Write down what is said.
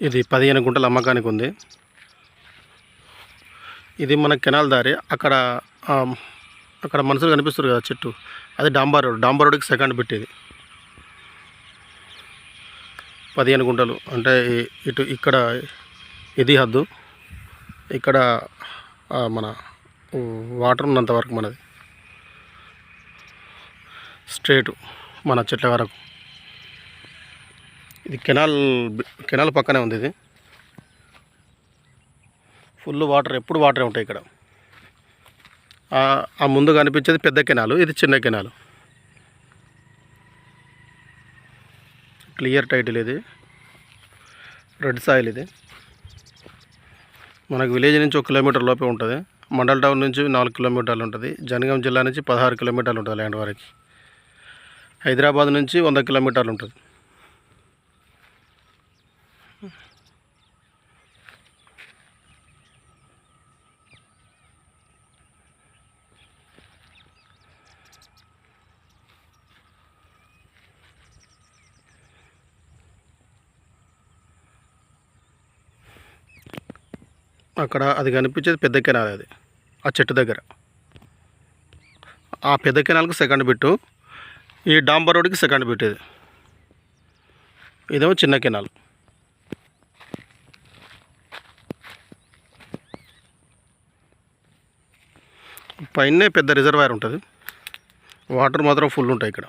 ఇది పదిహేను గుంటల అమ్మకానికి ఉంది. ఇది మన కెనాల్ దారి. అక్కడ అక్కడ మనుషులు కనిపిస్తారు కదా చెట్టు. అది డాంబర్ రోడ్. డాంబర్ రోడ్కి సెకండ్ పెట్టేది. పదిహేను గుంటలు. అంటే ఇటు ఇక్కడ ఇది హద్దు. ఇక్కడ మన వాటర్ ఉన్నంత వరకు మనది. స్ట్రేటు మన చెట్ల వరకు. ఇది కెనాల్ కెనాల్ పక్కనే ఉంది ఇది. ఫుల్ వాటర్ ఎప్పుడు వాటరే ఉంటాయి ఇక్కడ. ఆ- ఆ ముందు కనిపించేది పెద్ద కెనాలు ఇది చిన్న కెనాలు. క్లియర్ టైటిల్ ఇది. రెడ్ సాయిల్ ఇది. మనకు విలేజ్ నుంచి ఒక కిలోమీటర్ లోపే ఉంటుంది. మండల్ టౌన్ నుంచి నాలుగు కిలోమీటర్లు ఉంటుంది. జనగాం జిల్లా నుంచి పదహారు కిలోమీటర్లు ఉంటుంది ల్యాండ్ వరకు. హైదరాబాద్ నుంచి వంద కిలోమీటర్లు ఉంటుంది. అక్కడ అది కనిపించేది పెద్ద కెనాల్ అది ఆ చెట్టు దగ్గర. ఆ పెద్ద కెనాల్కి సెకండ్ బిట్టు ఈ డాంబర్ రోడ్కి సెకండ్ బిట్ ఇది. ఇదేమో చిన్న కెనాల్. పైన పెద్ద రిజర్వాయర్ ఉంటుంది. వాటర్ మాత్రం ఫుల్ ఉంటాయి ఇక్కడ.